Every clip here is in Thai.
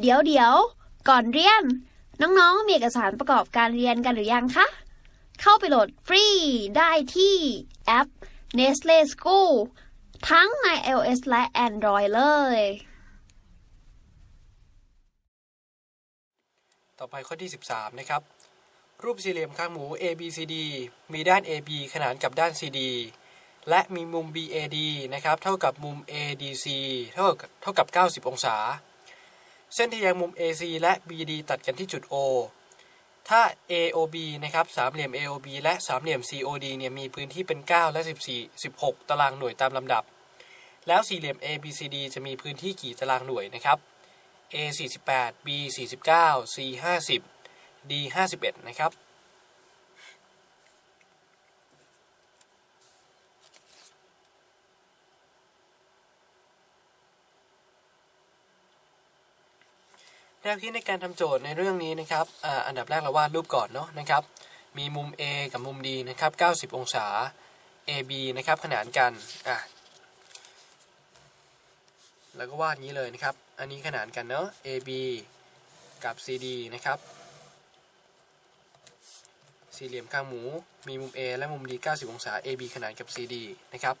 เดี๋ยวเดี๋ยว ก่อนเรียน น้องๆ มีเอกสารประกอบการเรียนกันหรือยังคะ เข้าไปโหลดฟรีได้ที่แอป Nestle School ทั้งใน iOS และ Android เลย ต่อไปข้อที่ 13 นะครับ รูปสี่เหลี่ยมข้างหมู ABCD มีด้าน AB ขนานกับด้าน CD และมีมุม BAD นะครับ เท่ากับมุม ADC เท่ากับเท่ากับ 90 องศา เส้นทแยงมุม AC และ BD ตัดกันที่จุด O ถ้า AOB นะครับสามเหลี่ยม AOB และสามเหลี่ยม COD เนี่ยมีพื้นที่เป็น 9 และ 14 16 ตารางหน่วยตามลำดับ แล้วสี่เหลี่ยม ABCD จะมีพื้นที่กี่ตารางหน่วยนะครับ A 48 B 49 C 50 D 51นะครับ แนวคิดในการทำโจทย์ในเรื่องนี้นะครับออันดับแรกเราวาดรูปก่อนเนาะนะครับ มีมุม A กับมุม D นะครับ 90 องศา AB นะครับขนานกันอะแล้วก็วาดงนี้เลยนะครับ อันนี้ขนานกันเนาะ AB กับ CD นะครับ สี่เหลี่ยมข้างหมู มีมุม A และมุม D 90 องศา AB ขนานกับ CD นะครับ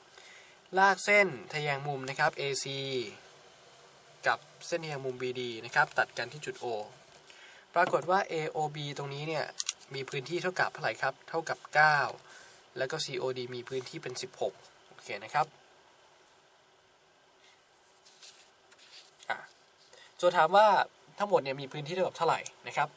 ลากเส้นทะแยงมุมนะครับ AC กับเส้นทะแยงมุม BD นะครับ ตัดกันที่จุด O ปรากฏว่า AOB ตรงนี้เนี่ยมีพื้นที่เท่ากับเท่าไหร่ครับ เท่ากับ 9 แล้วก็ COD มีพื้นที่เป็น 16 โอเคนะครับอะโจทย์ถามว่าทั้งหมดเนี่ยมีพื้นที่เท่ากับเท่าไหร่นะครับ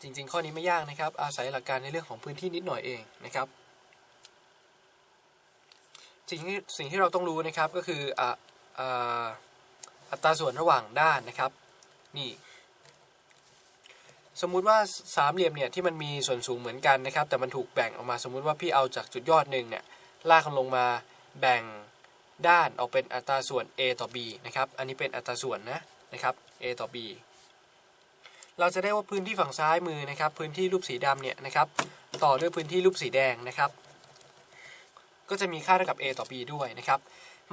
จริงๆ ข้อนี้ไม่ยากนะครับ อาศัยหลักการในเรื่องของพื้นที่นิดหน่อยเองนะครับ สิ่งที่สิ่งที่เราต้องรู้นะครับก็คือออัตราส่วนระหว่างด้านนะครับนี่สมมุติว่าสามเหลี่ยมเนี่ยที่มันมีส่วนสูงเหมือนกันนะครับ แต่มันถูกแบ่งออกมาสมมุติว่าพี่เอาจากจุดยอดหนึ่งเนี่ยลากลงมาแบ่งด้านออกเป็นอัตราส่วน a ต่อ b นะครับ อันนี้เป็นอัตราส่วนนะนะครับ a ต่อ b เราจะได้ว่าพื้นที่ฝั่งซ้ายมือนะครับ พื้นที่รูปสีดำเนี่ยนะครับ ต่อด้วยพื้นที่รูปสีแดงนะครับ ก็จะมีค่าเท่ากับ a ต่อ b ด้วยนะครับ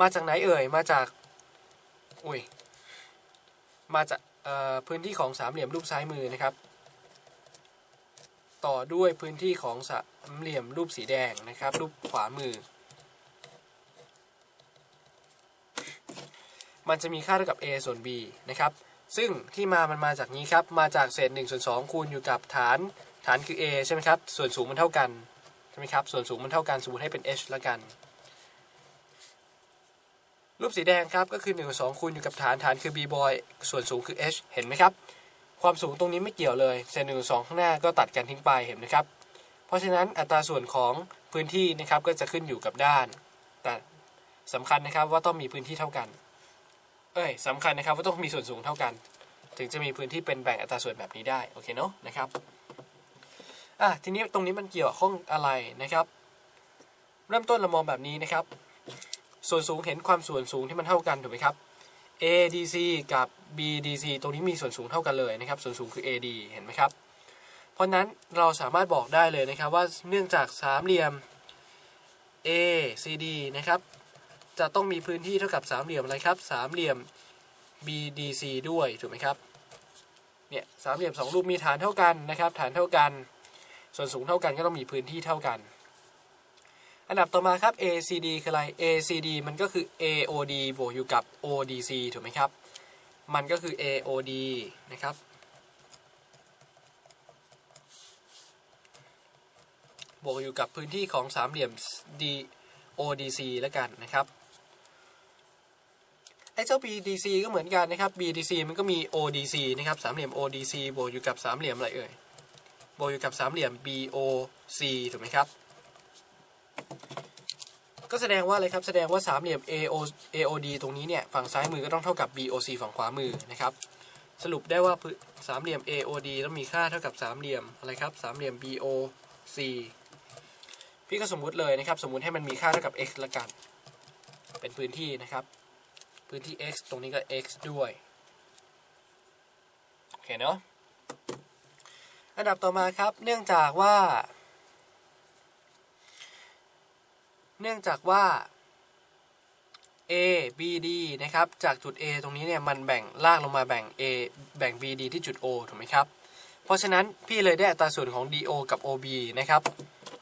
มาจากไหนเอ่ย มาจาก อุ้ย มาจากพื้นที่ของสามเหลี่ยมรูปซ้ายมือนะครับ ต่อด้วยพื้นที่ของสามเหลี่ยมรูปสีแดงนะครับ รูปขวามือ มันจะมีค่าเท่ากับ a ส่วน b นะครับ ซึ่งที่มามันมาจากนี้ครับ มาจากเศษ1ส่วน2คูณอยู่กับฐาน ฐานคือ a ใช่ไหมครับ ส่วนสูงมันเท่ากัน ไหมครับ ส่วนสูงมันเท่ากัน สมมติให้เป็น h แล้วกัน รูปสีแดงครับ ก็คือ1กับ2คูณอยู่กับฐาน ฐานคือ b boy ส่วนสูงคือ h เห็นไหมครับ ความสูงตรงนี้ไม่เกี่ยวเลย เศษ1กับ2ข้างหน้าก็ตัดกันทิ้งไป เห็นไหมครับ เพราะฉะนั้นอัตราส่วนของพื้นที่นะครับก็จะขึ้นอยู่กับด้าน แต่สำคัญนะครับว่าต้องมีพื้นที่เท่ากัน เอ้ยสำคัญนะครับว่าต้องมีส่วนสูงเท่ากัน ถึงจะมีพื้นที่เป็นแบ่งอัตราส่วนแบบนี้ได้ โอเคเนาะนะครับ อะทีนี้ตรงนี้มันเกี่ยวข้องอะไรนะครับ เริ่มต้นเรามองแบบนี้นะครับ ส่วนสูงเห็นความส่วนสูงที่มันเท่ากันถูกไหมครับ ADC กับ BDC ตรงนี้มีส่วนสูงเท่ากันเลยนะครับ ส่วนสูงคือ AD เห็นไหมครับ เพราะฉะนั้นเราสามารถบอกได้เลยนะครับว่าเนื่องจากสามเหลี่ยม ACD นะครับ จะต้องมีพื้นที่เท่ากับสามเหลี่ยมอะไรครับสามเหลี่ยม BDC ด้วยถูกไหมครับ เนี่ยสามเหลี่ยมสองรูปมีฐานเท่ากันนะครับ ฐานเท่ากัน ส่วนสูงเท่ากันก็ต้องมีพื้นที่เท่ากัน อันดับต่อมาครับ ACD คืออะไร ACD มันก็คือ AOD บวกอยู่กับ ODC ถูกไหมครับ มันก็คือ AOD นะครับ บวกอยู่กับพื้นที่ของสามเหลี่ยม D ODC แล้วกันนะครับไอ้เจ้า BDC ก็เหมือนกันนะครับ BDC มันก็มี ODC นะครับ สามเหลี่ยม ODC บวกอยู่กับสามเหลี่ยมอะไรเอ่ย บวกอยู่กับสามเหลี่ยม BOC ถูกไหมครับ ก็แสดงว่าอะไรครับ แสดงว่าสามเหลี่ยม AO AOD ตรงนี้เนี่ย ฝั่งซ้ายมือก็ต้องเท่ากับ BOC ฝั่งขวามือนะครับ สรุปได้ว่าสามเหลี่ยม AOD ต้องมีค่าเท่ากับสามเหลี่ยมอะไรครับ สามเหลี่ยม BOC พี่ก็สมมุติเลยนะครับ สมมุติให้มันมีค่าเท่ากับ x ละกัน เป็นพื้นที่นะครับ พื้นที่ x ตรงนี้ก็ x ด้วย โอเคเนาะ อันดับต่อมาครับ เนื่องจากว่า เนื่องจากว่า A B D นะครับ จากจุด A ตรงนี้เนี่ยมันแบ่งลากลงมาแบ่ง A แบ่ง B D ที่จุด O ถูกไหมครับ เพราะฉะนั้นพี่เลยได้อัตราส่วนของ DO กับ OB นะครับ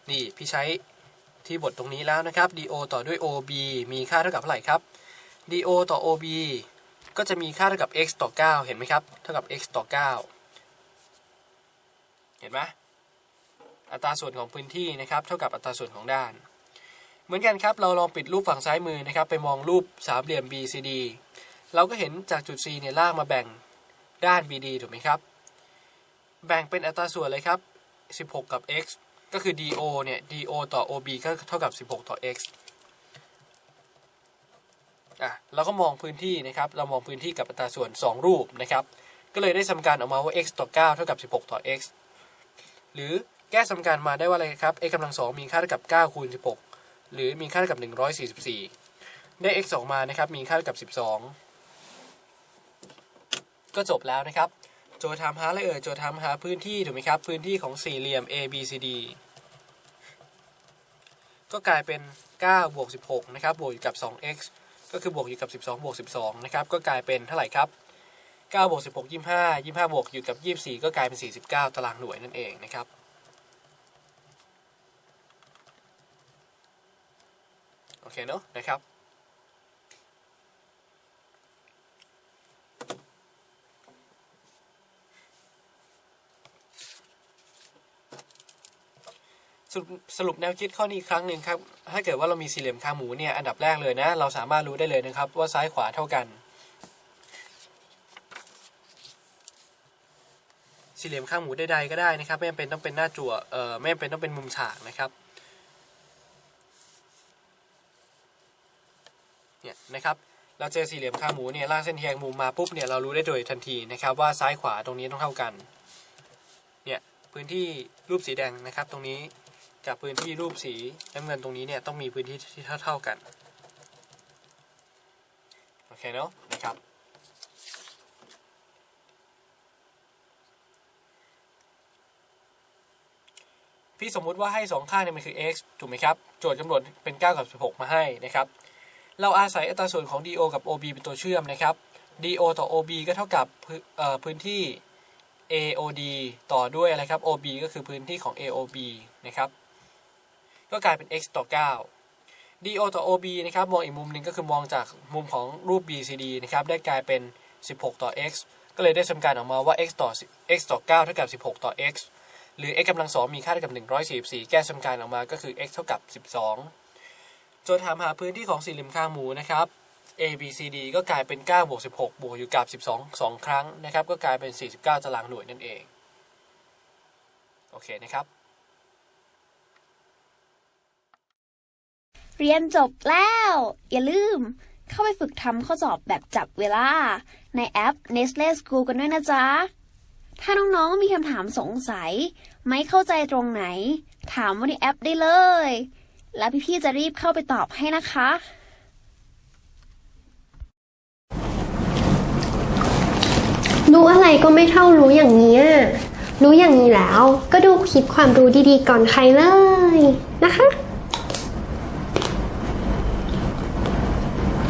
นี่พี่ใช้ที่บทตรงนี้แล้วนะครับ DO ต่อด้วย OB มีค่าเท่ากับเท่าไหร่ครับ DO ต่อ OB ก็จะมีค่าเท่ากับ x ต่อ 9 เห็นไหมครับ เท่ากับ x ต่อ 9 ห็นไหมอัตราส่วนของพื้นที่นะครับเท่ากับอัตราส่วนของด้าน เหมือนกันครับเราลองปิดรูปฝั่งซ้ายมือนะครับไปมองรูปสามเหลี่ยม BCD เราก็เห็นจากจุด C เนี่ยลากมาแบ่งด้าน BD ถูกไหมครับ แบ่งเป็นอัตราส่วนเลยครับ 16 กับ x ก็คือ DO เนี่ย DO ต่อ OB ก็เท่ากับ 16 ต่อ x อะเราก็มองพื้นที่นะครับ เรามองพื้นที่กับอัตราส่วน 2 รูปนะครับ ก็เลยได้สมการออกมาว่า x ต่อ 9 เท่ากับ 16 ต่อ x หรือแก้สมการมาได้ว่าอะไรครับ x กำลัง2มีค่าเท่ากับ 9 คูณ 16 หรือมีค่าเท่ากับ 144 ได้ x ออกมานะครับ มีค่าเท่ากับ 12 ก็จบแล้วนะครับ โจทย์ถามหาอะไรเอ่ย โจทย์ถามหาพื้นที่ถูกไหมครับ พื้นที่ของสี่เหลี่ยม A B C D ก็กลายเป็น 9 บวก 16 นะครับ บวกอยู่กับ 2x ก็คือบวกอยู่กับ 12 บวก 12 นะครับ ก็กลายเป็นเท่าไหร่ครับ 9บวก16 25 25บวกอยู่กับ 24 ก็กลายเป็น 49 ตารางหน่วยนั่นเองนะครับ โอเคเนอะนะครับสรุปแนวคิดข้อนี้ครั้งหนึ่งครับ ถ้าเกิดว่าเรามีสี่เหลี่ยมคางหมูเนี่ย อันดับแรกเลยนะ เราสามารถรู้ได้เลยนะครับ ว่าซ้ายขวาเท่ากัน สี่เหลี่ยมข้างหมูใดๆก็ได้นะครับไม่จำเป็นต้องเป็นหน้าจั่วเอ่อไม่จำเป็นต้องเป็นมุมฉากนะครับเนี่ยนะครับเราเจอสี่เหลี่ยมข้างหมูเนี่ยลากเส้นแทงมุมมาปุ๊บเนี่ยเรารู้ได้โดยทันทีนะครับว่าซ้ายขวาตรงนี้ต้องเท่ากันเนี่ยพื้นที่รูปสีแดงนะครับตรงนี้กับพื้นที่รูปสีน้ำเงินตรงนี้เนี่ยต้องมีพื้นที่ที่เท่าเท่าๆกันโอเคเนาะนะครับ พี่สมมุติว่าให้สองข้าเนี่ยมันคือ x ถูกไหมครับ โจทย์กำหนดเป็น 9 กับ 16 มาให้นะครับ เราอาศัยอัตราส่วนของ DO กับ OB เป็นตัวเชื่อมนะครับ DO ต่อ OB ก็เท่ากับพื้นเอ่อพื้นที่ AOD ต่อด้วยอะไรครับ OB ก็คือพื้นที่ของ AOB นะครับ ก็กลายเป็น x ต่อ 9 DO ต่อ OB นะครับ มองอีกมุมหนึ่งก็คือมองจากมุมของรูป BCD นะครับ ได้กลายเป็น 16 ต่อ x ก็เลยได้สมการออกมาว่า x ต่อ x ต่อ 9 เท่ากับ 16 ต่อ x หรือ x กำลังสองมีค่าเท่ากับ 144 แก้สมการออกมาก็คือ x เท่ากับ 12 โจทย์ถามหาพื้นที่ของสี่เหลี่ยมข้างหมูนะครับ A B C D ก็กลายเป็น 9 บวก 16 บวกอยู่กับ 12 2 ครั้งนะครับ ก็กลายเป็น 49 ตารางหน่วยนั่นเอง โอเคนะครับ เรียนจบแล้ว อย่าลืมเข้าไปฝึกทำข้อสอบแบบจับเวลา ในแอป Nestle School กันด้วยนะจ๊ะ ถ้าน้องๆมีคำถามสงสัย ไม่เข้าใจตรงไหน ถามว่าในแอปได้เลย แล้วพี่ๆจะรีบเข้าไปตอบให้นะคะ รู้อะไรก็ไม่เท่ารู้อย่างนี้ รู้อย่างนี้แล้ว ก็ดูคลิปความรู้ดีๆก่อนใครเลยนะคะ